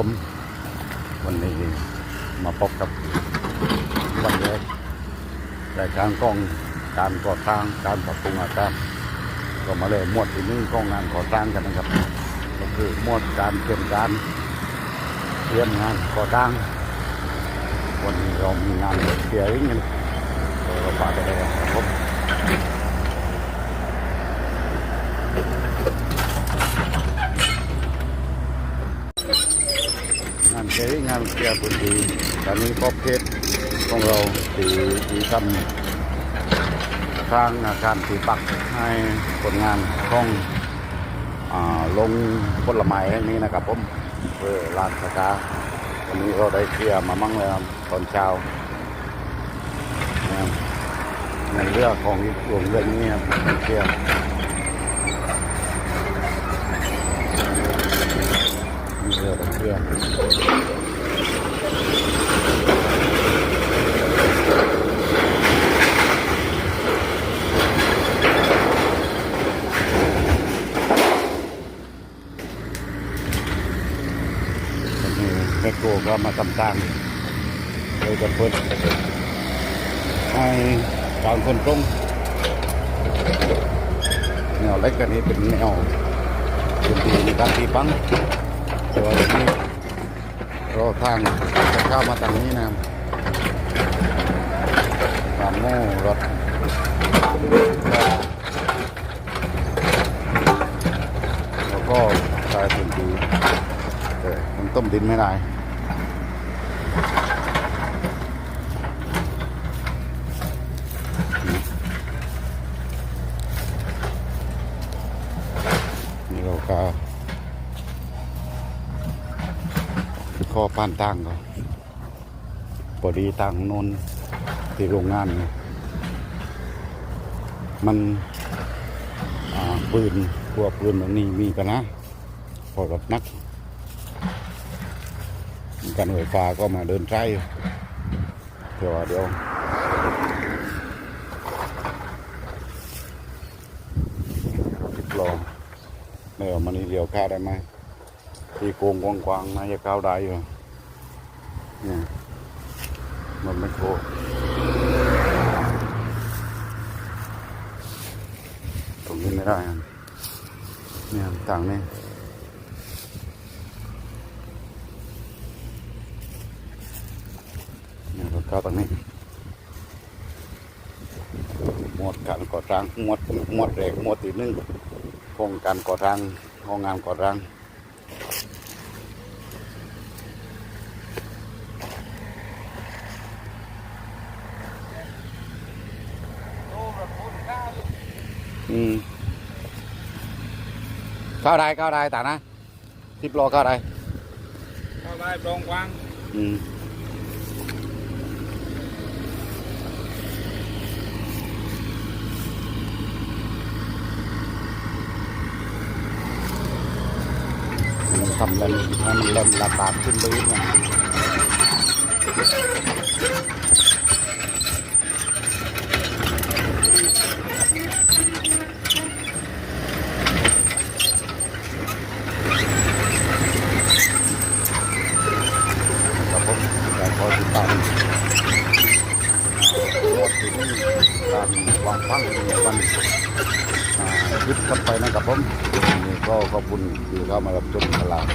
ผมวันนี้มาพบกับวันแรกรายการกล้องการก่อสร้างการปรับปรุงอาคารก็มาเลยหมวดที่นึ่งของงานก่อสร้างกันนะครับ ก็คือหมวดการเตรียมการเตรียมงานก่อสร้างวันนี้เรามีงานเกียร์ริงกันเราฝากไปเลย ครับผมงานเกียร์พื้นที่ตอนนี้ครอบเขตของเราตีตีทำสร้างอาคารตีปักให้ผลงานของอลงผลไม้แห่งนี้นะครับผมเพื่อลานสกาวันนี้เราได้เคลียร์มามั่งแล้วตอนเช้าในเรื่องของหลวงเรื่องนี้ครับเคลียร์เรื่อกับเครื่องวันนี้แมค โครก็มาทำสร้างเลยจะเพิ่นให้การคนตรงแนวเล็กกันนี้เป็นแนวพื้นที่ในการตีปังแต่ว่านี้รอทางจะเข้ามาทางนี้นะครับตามโม่รถแล้วก็กลายเป็นดีแต่มันต้มดินไม่ได้ นี่เราก็ข้อป้านตั้งก็พอดีทางนนที่โรงงาน มันปืนพวกปืนแบบนี้มีกันนะพอกับนักการไฟฟ้าก็มาเดินใช้เดี๋ยวเดี๋ยวลอง เดี๋ยวมันนี่เลี้ยวข้าได้ไหมที่โกงกว้างๆน่าจะก้าวได้อยู่เนี่ยมันไม่โคตรงนี้ไม่ได้เนี่ยต่างนี่เนี่ยรถก้าวตรงนี้หมดการก่อสร้างหมดหมดแรกหมดที่หนึ่ง โครงการก่อสร้างโครงงานก่อสร้างอืมเข้าได้เข้าได้แต่นะสิบโลเข้าได้เข้าได้ตรงกว้างอืม มันทำเล่นให้มันเล่นระบาดขึ้นไปอีกเนี่ย ครับผมแต่พอติดกันวันอ่ายึดเข้าไปนะครับผมนี่ก็ขอบคุณที่เข้ามารับชมตลาด